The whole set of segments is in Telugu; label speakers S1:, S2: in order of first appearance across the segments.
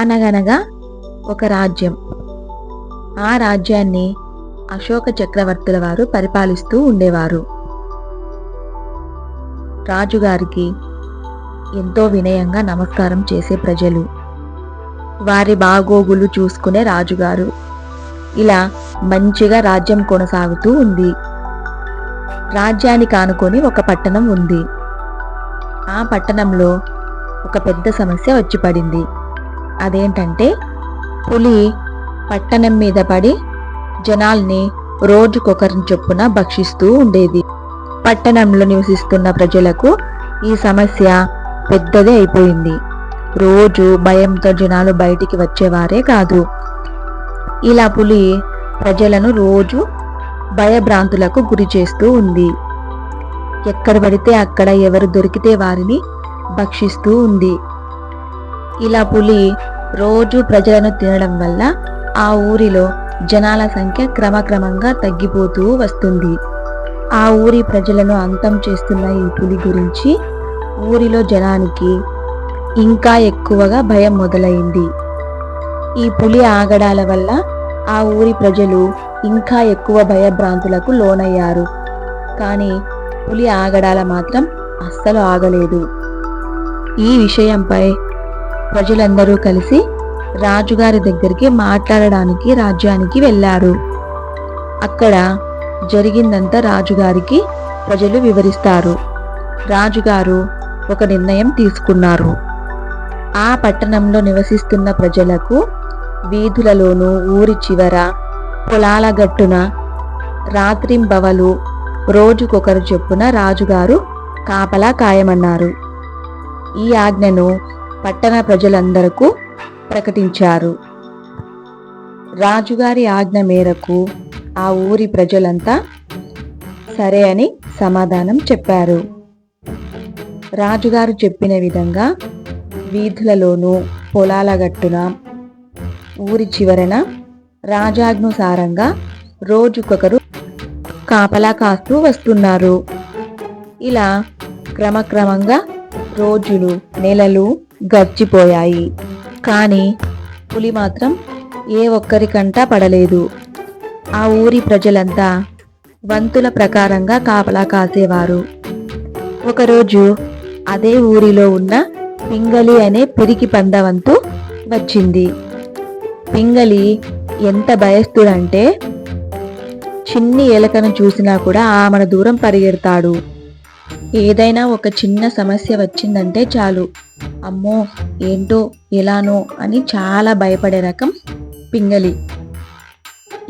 S1: అనగనగా ఒక రాజ్యం. ఆ రాజ్యాన్ని అశోక చక్రవర్తుల వారు పరిపాలిస్తూ ఉండేవారు. రాజుగారికి ఎంతో వినయంగా నమస్కారం చేసే ప్రజలు. వారి బాగోగులు చూసుకునే రాజుగారు ఇలా మంచిగా రాజ్యం కొనసాగుతూ ఉంది. రాజ్యానికి ఆనుకొని ఒక పట్టణం ఉంది. ఆ పట్టణంలో ఒక పెద్ద సమస్య వచ్చి పడింది. అదేంటంటే పులి పట్టణం మీద పడి జనాల్ని రోజుకొకరిని చొప్పున భక్షిస్తూ ఉండేది. పట్టణంలో నివసిస్తున్న ప్రజలకు ఈ సమస్య పెద్దదే అయిపోయింది. రోజు భయంతో జనాలు బయటికి వచ్చేవారే కాదు. ఇలా పులి ప్రజలను రోజు భయభ్రాంతులకు గురి చేస్తూ ఉంది. ఎక్కడ పడితే అక్కడ ఎవరు దొరికితే వారిని భక్షిస్తూ ఉంది. ఇలా పులి రోజు ప్రజలను తినడం వల్ల ఆ ఊరిలో జనాల సంఖ్య క్రమక్రమంగా తగ్గిపోతూ వస్తుంది. ఆ ఊరి ప్రజలను అంతం చేస్తున్న ఈ పులి గురించి ఊరిలో జనానికి ఇంకా ఎక్కువగా భయం మొదలైంది. ఈ పులి ఆగడాల వల్ల ఆ ఊరి ప్రజలు ఇంకా ఎక్కువ భయభ్రాంతులకు లోనయ్యారు. కానీ పులి ఆగడాల మాత్రం అస్సలు ఆగలేదు. ఈ విషయంపై ప్రజలందరూ కలిసి రాజుగారి దగ్గరికి మాట్లాడడానికి రాజ్యానికి వెళ్ళారు. అక్కడ జరిగిందంతా రాజుగారికి ప్రజలు వివరిస్తారు. రాజుగారు ఒక నిర్ణయం తీసుకున్నారు. ఆ పట్టణంలో నివసిస్తున్న ప్రజలకు వీధులలోనూ ఊరి చివర పొలాల గట్టున రాత్రింబవలు రోజుకొకరు చొప్పున రాజుగారు కాపలా కాయమన్నారు. ఈ ఆజ్ఞను పట్టణ ప్రజలందరకు ప్రకటించారు. రాజుగారి ఆజ్ఞ మేరకు ఆ ఊరి ప్రజలంతా సరే అని సమాధానం చెప్పారు. రాజుగారు చెప్పిన విధంగా వీధులలోనూ పొలాల గట్టున ఊరి చివరన రాజాజ్ఞసారంగా రోజుకొకరు కాపలా కాస్తూ వస్తున్నారు. ఇలా క్రమక్రమంగా రోజులు నెలలు గడిచిపోయాయి కానీ పులి మాత్రం ఏ ఒక్కరికంటా పడలేదు. ఆ ఊరి ప్రజలంతా వంతుల ప్రకారంగా కాపలా కాసేవారు. ఒకరోజు అదే ఊరిలో ఉన్న పింగళి అనే పిరికి పందవంతు వచ్చింది. పింగళి ఎంత భయస్తుడంటే చిన్ని ఎలకను చూసినా కూడా ఆమెను దూరం పరిగెడతాడు. ఏదైనా ఒక చిన్న సమస్య వచ్చిందంటే చాలు. అమ్మో ఏంటో ఎలానో అని చాలా భయపడే రకం పింగలి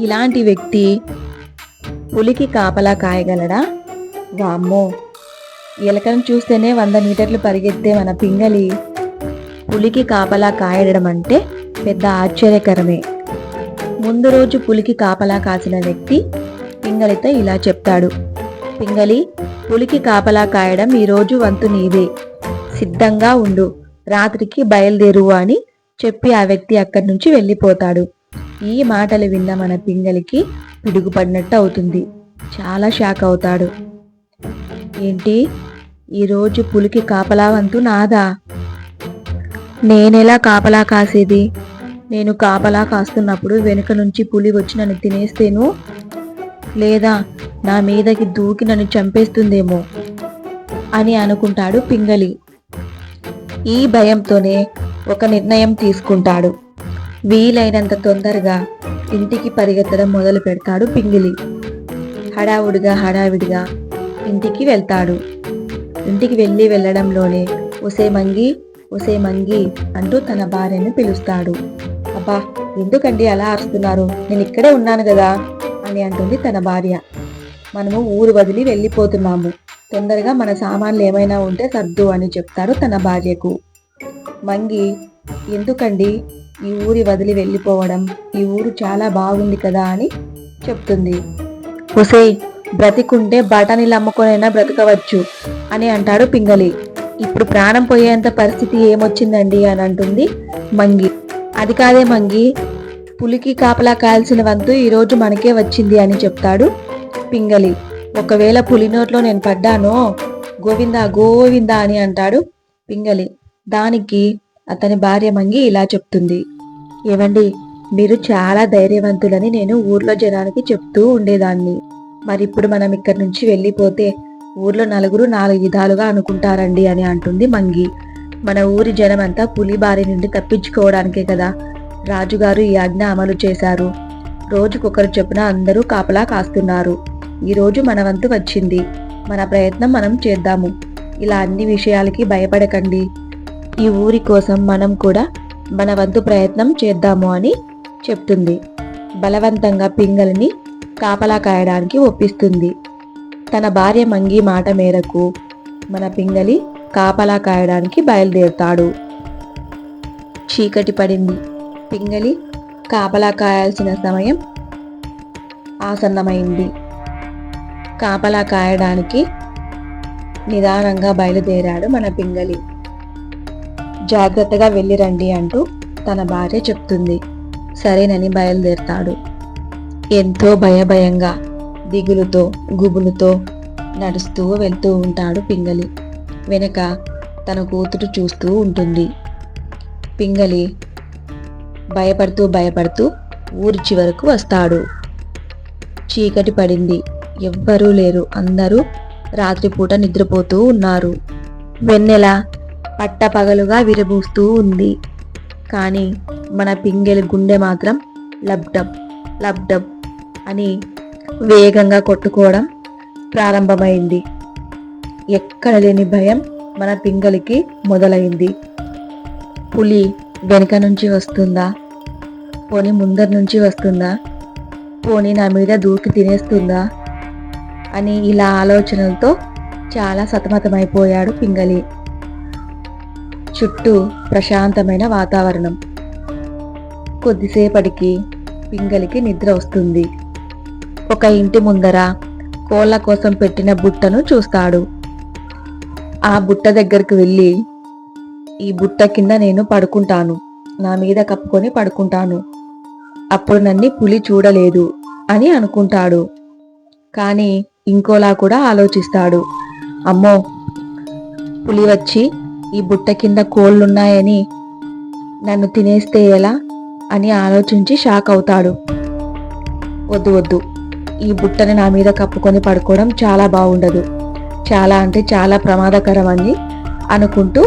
S1: ఇలాంటి వ్యక్తి పులికి కాపలా కాయగలడా? వామ్మో ఎలకను చూస్తేనే వంద మీటర్లు పరిగెత్తే మన పింగలి పులికి కాపలా కాయడం అంటే పెద్ద ఆశ్చర్యకరమే. ముందు రోజు పులికి కాపలా కాసిన వ్యక్తి పింగలితో ఇలా చెప్తాడు. పింగలి పులికి కాపలా కాయడం ఈరోజు వంతు నీదే సిద్ధంగా ఉండు. రాత్రికి బయలుదేరు అని చెప్పి ఆ వ్యక్తి అక్కడి నుంచి వెళ్ళిపోతాడు. ఈ మాటలు విన్న మన పింగలికి పిడుగుపడినట్టు అవుతుంది. చాలా షాక్ అవుతాడు. ఏంటి? ఈరోజు పులికి కాపలా వంతు నాదా? నేనెలా కాపలా కాసేది? నేను కాపలా కాస్తున్నప్పుడు వెనుక నుంచి పులి వచ్చి నన్ను తినేస్తేను? లేదా నా మీదకి దూకి నన్ను చంపేస్తుందేమో? అని అనుకుంటాడు పింగళి. ఈ భయంతోనే ఒక నిర్ణయం తీసుకుంటాడు. వీలైనంత తొందరగా ఇంటికి పరిగెత్తడం మొదలు పెడతాడు పింగిలి. హడావుడిగా హడావిడిగా ఇంటికి వెళ్తాడు. ఇంటికి వెళ్ళి వెళ్ళడంలోనే ఒసే మంగి ఒసే మంగి అంటూ తన భార్యను పిలుస్తాడు. అబ్బా ఎందుకండి అలా అరుస్తున్నారు? నేను ఇక్కడే ఉన్నాను కదా అని అంటుంది తన భార్య. మనము ఊరు వదిలి వెళ్ళిపోతున్నాము. తొందరగా మన సామాన్లు ఏమైనా ఉంటే సర్దు అని చెప్తారు తన భార్యకు. మంగి ఎందుకండి ఈ ఊరి వదిలి వెళ్ళిపోవడం? ఈ ఊరు చాలా బాగుంది కదా అని చెప్తుంది. ఒసే బ్రతికుంటే బఠానీలు అమ్ముకొనైనా బ్రతకవచ్చు అని అంటాడు పింగలి ఇప్పుడు ప్రాణం పోయేంత పరిస్థితి ఏమొచ్చిందండి అని అంటుంది మంగి. అది కాదే మంగి పులికి కాపలా కాల్సిన వంతు ఈరోజు మనకే వచ్చింది అని చెప్తాడు పింగలి ఒకవేళ పులినోట్లో నేను పడ్డానో గోవిందా గోవిందా అని అంటాడు పింగలి. దానికి అతని భార్య మంగి ఇలా చెప్తుంది. ఏవండి మీరు చాలా ధైర్యవంతులని నేను ఊర్లో జనానికి చెప్తూ ఉండేదాన్ని. మరి ఇప్పుడు మనం ఇక్కడి నుంచి వెళ్ళిపోతే ఊర్లో నలుగురు నాలుగు విధాలుగా అనుకుంటారండి అని అంటుంది మంగి. మన ఊరి జనమంతా పులి బారి నుండి తప్పించుకోవడానికే కదా రాజుగారు ఈ ఆజ్ఞ అమలు చేశారు. రోజుకొకరు చొప్పున అందరూ కాపలా కాస్తున్నారు. ఈరోజు మన వంతు వచ్చింది. మన ప్రయత్నం మనం చేద్దాము. ఇలా అన్ని విషయాలకి భయపడకండి. ఈ ఊరి కోసం మనం కూడా మన వంతు ప్రయత్నం చేద్దాము అని చెప్తుంది. బలవంతంగా పింగళిని కాపలా కాయడానికి ఒప్పిస్తుంది. తన భార్య మంగి మాట మేరకు మన పింగలి కాపలా కాయడానికి బయలుదేరుతాడు. చీకటి పడింది. పింగలి కాపలా కాయాల్సిన సమయం ఆసన్నమైంది. కాపలా కాయడానికి నిదానంగా బయలుదేరాడు మన పింగలి జాగ్రత్తగా వెళ్ళిరండి అంటూ తన భార్య చెప్తుంది. సరేనని బయలుదేరతాడు. ఎంతో భయభయంగా దిగులుతో గుబులుతో నడుస్తూ వెళ్తూ ఉంటాడు పింగలి వెనక తన కూతురు చూస్తూ ఉంటుంది. పింగలి భయపడుతూ భయపడుతూ ఊరి చివరకు వస్తాడు. చీకటి పడింది. ఎవ్వరూ లేరు. అందరూ రాత్రిపూట నిద్రపోతూ ఉన్నారు. వెన్నెల పట్టపగలుగా విరబూస్తూ ఉంది. కానీ మన పింగెలి గుండె మాత్రం లబ్డబ్ లబ్డబ్ అని వేగంగా కొట్టుకోవడం ప్రారంభమైంది. ఎక్కడ లేని భయం మన పింగలికి మొదలైంది. పులి వెనుక నుంచి వస్తుందా? పోనీ ముందర నుంచి వస్తుందా? పోనీ నా మీద దూకి తినేస్తుందా? అని ఇలా ఆలోచనలతో చాలా సతమతమైపోయాడు పింగలి చుట్టూ ప్రశాంతమైన వాతావరణం. కొద్దిసేపటికి పింగలికి నిద్ర వస్తుంది. ఒక ఇంటి ముందర కోళ్ళ కోసం పెట్టిన బుట్టను చూస్తాడు. ఆ బుట్ట దగ్గరికి వెళ్ళి ఈ బుట్ట కింద నేను పడుకుంటాను. నా మీద కప్పుకొని పడుకుంటాను. అప్పుడు నన్ను పులి చూడలేదు అని అనుకుంటాడు. కానీ ఇంకోలా కూడా ఆలోచిస్తాడు. అమ్మో! పులి వచ్చి ఈ బుట్ట కింద కోళ్ళున్నాయని నన్ను తినేస్తే ఎలా? అని ఆలోచించి షాక్ అవుతాడు. వద్దు వద్దు. ఈ బుట్టని నా మీద కప్పుకొని పడుకోవడం చాలా బాగుండదు. చాలా అంటే చాలా ప్రమాదకరం అని అనుకుంటూ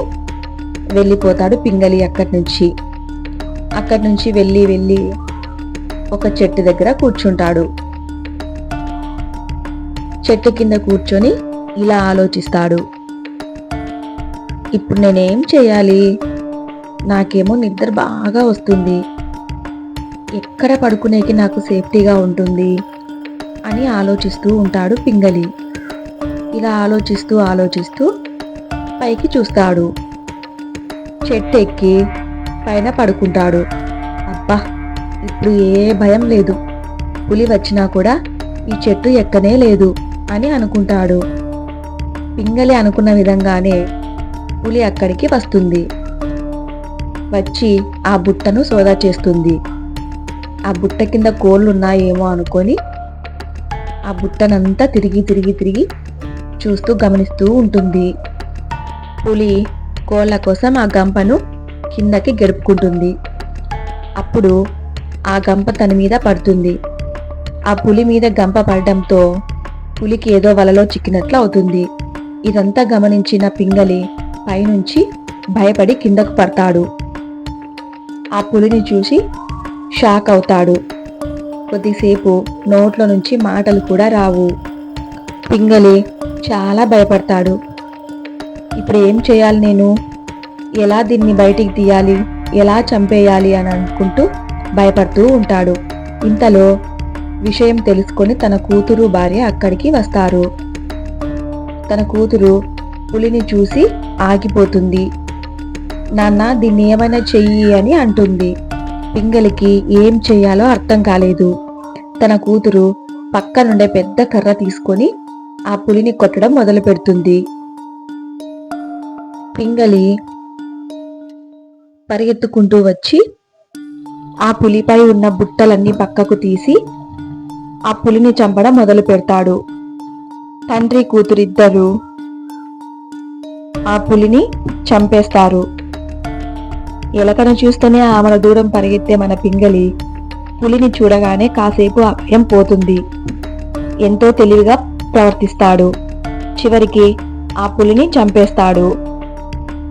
S1: వెళ్ళిపోతాడు పింగళి అక్కడి నుంచి. అక్కడి నుంచి వెళ్ళి వెళ్ళి ఒక చెట్టు దగ్గర కూర్చుంటాడు. చెట్టు కింద కూర్చొని ఇలా ఆలోచిస్తాడు. ఇప్పుడు నేనేం చేయాలి? నాకేమో నిద్ర బాగా వస్తుంది. ఎక్కడ పడుకునేకి నాకు సేఫ్టీగా ఉంటుంది? అని ఆలోచిస్తూ ఉంటాడు పింగళి. ఇలా ఆలోచిస్తూ ఆలోచిస్తూ పైకి చూస్తాడు. చెట్టు ఎక్కి పైన పడుకుంటాడు. అబ్బా ఇప్పుడు ఏ భయం లేదు. పులి వచ్చినా కూడా ఈ చెట్టు ఎక్కనే లేదు. అని అనుకుంటాడు. పింగళి అనుకున్న విధంగానే పులి అక్కడికి వస్తుంది. వచ్చి ఆ బుట్టను సోదా చేస్తుంది. ఆ బుట్ట కింద కోళ్ళు ఉన్నాయేమో అనుకొని ఆ బుట్టనంతా తిరిగి తిరిగి తిరిగి చూస్తూ గమనిస్తూ ఉంటుంది. పులి కోళ్ళ కోసం ఆ గంపను కిందకి గడుపుకుంటుంది అప్పుడు ఆ గంప తన మీద పడుతుంది. ఆ పులి మీద గంప పడడంతో పులికి ఏదో వలలో చిక్కినట్లు అవుతుంది. ఇదంతా గమనించిన పింగలి పైనుంచి భయపడి కిందకు పడతాడు. ఆ పులిని చూసి షాక్ అవుతాడు. కొద్దిసేపు నోట్లో నుంచి మాటలు కూడా రావు. పింగలి చాలా భయపడతాడు. ఇప్పుడు ఏం చేయాలి నేను? ఎలా దీన్ని బయటికి తీయాలి? ఎలా చంపేయాలి అని అనుకుంటూ భయపడుతూ ఉంటాడు. ఇంతలో విషయం తెలుసుకొని తన కూతురు భార్య అక్కడికి వస్తారు. తన కూతురు పులిని చూసి ఆగిపోతుంది. నాన్న దీన్ని ఏమైనా చెయ్యి అని అంటుంది. పింగలికి ఏం చేయాలో అర్థం కాలేదు. తన కూతురు పక్కనుండే పెద్ద కర్ర తీసుకొని ఆ పులిని కొట్టడం మొదలు పెడుతుంది. పింగలి పరిగెత్తుకుంటూ వచ్చి ఆ పులిపై ఉన్న బుట్టలన్నీ పక్కకు తీసి ఆ పులిని చంపడం మొదలు పెడతాడు. తండ్రి కూతురిద్దరూ ఆ పులిని చంపేస్తారు. ఎలకను చూస్తేనే ఆమెను దూరం పరిగెత్తే మన పింగళి పులిని చూడగానే కాసేపు అభయం పోతుంది. ఎంతో తెలివిగా ప్రవర్తిస్తాడు. చివరికి ఆ పులిని చంపేస్తాడు.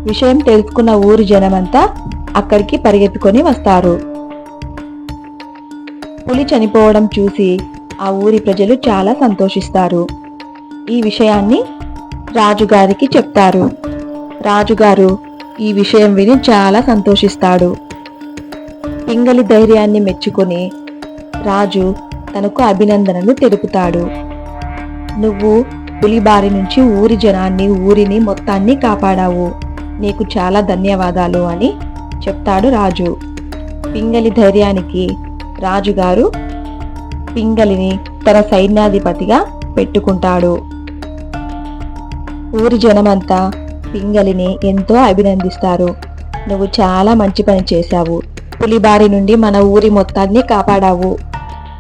S1: విషయం తెలుసుకున్న ఊరి జనమంతా అక్కడికి పరిగెత్తుకొని వస్తారు. పులి చనిపోవడం చూసి ఆ ఊరి ప్రజలు చాలా సంతోషిస్తారు. ఈ విషయాన్ని రాజుగారికి చెప్తారు. రాజుగారు ఈ విషయం విని చాలా సంతోషిస్తాడు. పింగళి ధైర్యాన్ని మెచ్చుకొని రాజు తనకు అభినందనలు తెలుపుతాడు. నువ్వు పులిబారి నుంచి ఊరి జనాన్ని ఊరిని మొత్తాన్ని కాపాడావు. నీకు చాలా ధన్యవాదాలు అని చెప్తాడు రాజు. పింగళి ధైర్యానికి రాజుగారు పింగళిని తన సైన్యాధిపతిగా పెట్టుకుంటాడు. ఊరి జనమంతా పింగళిని ఎంతో అభినందిస్తారు. నువ్వు చాలా మంచి పని చేశావు. పులిబారి నుండి మన ఊరి మొత్తాన్ని కాపాడావు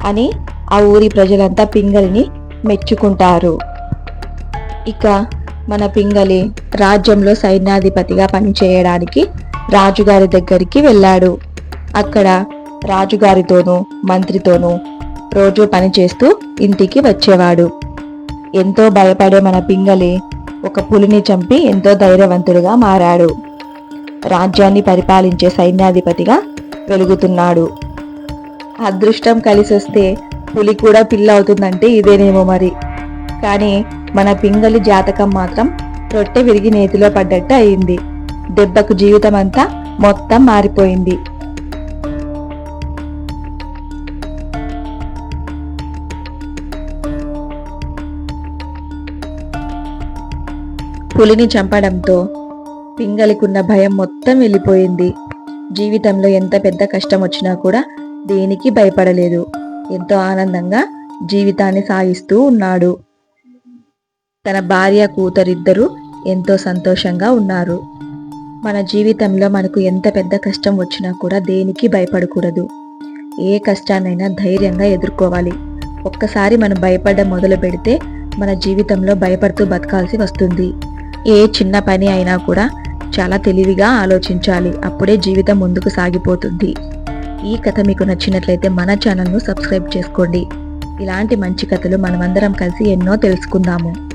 S1: అని ఆ ఊరి ప్రజలంతా పింగళిని మెచ్చుకుంటారు. ఇక మన పింగళి రాజ్యంలో సైన్యాధిపతిగా పనిచేయడానికి రాజుగారి దగ్గరికి వెళ్ళాడు. అక్కడ రాజుగారితోనూ మంత్రితోనూ రోజు పనిచేస్తూ ఇంటికి వచ్చేవాడు. ఎంతో భయపడే మన పింగలి ఒక పులిని చంపి ఎంతో ధైర్యవంతుడుగా మారాడు. రాజ్యాన్ని పరిపాలించే సైన్యాధిపతిగా వెలుగుతున్నాడు. అదృష్టం కలిసి వస్తే పులి కూడా పిల్ల అవుతుందంటే ఇదేనేమో మరి. కానీ మన పింగలి జాతకం మాత్రం రొట్టె విరిగి నేతిలో పడ్డట్టు అయింది. దెబ్బకు జీవితం అంతా మొత్తం మారిపోయింది. పులిని చంపడంతో పింగలికున్న భయం మొత్తం వెళ్ళిపోయింది. జీవితంలో ఎంత పెద్ద కష్టం వచ్చినా కూడా దేనికి భయపడలేదు. ఎంతో ఆనందంగా జీవితాన్ని సాగిస్తూ ఉన్నాడు. తన భార్య కూతురిద్దరూ ఎంతో సంతోషంగా ఉన్నారు. మన జీవితంలో మనకు ఎంత పెద్ద కష్టం వచ్చినా కూడా దేనికి భయపడకూడదు. ఏ కష్టాన్నైనా ధైర్యంగా ఎదుర్కోవాలి. ఒక్కసారి మనం భయపడడం మొదలు పెడితే మన జీవితంలో భయపడుతూ బతకాల్సి వస్తుంది. ఏ చిన్న పని అయినా కూడా చాలా తెలివిగా ఆలోచించాలి. అప్పుడే జీవితం ముందుకు సాగిపోతుంది. ఈ కథ మీకు నచ్చినట్లయితే మన ఛానల్ను సబ్స్క్రైబ్ చేసుకోండి. ఇలాంటి మంచి కథలు మనమందరం కలిసి ఎన్నో తెలుసుకుందాము.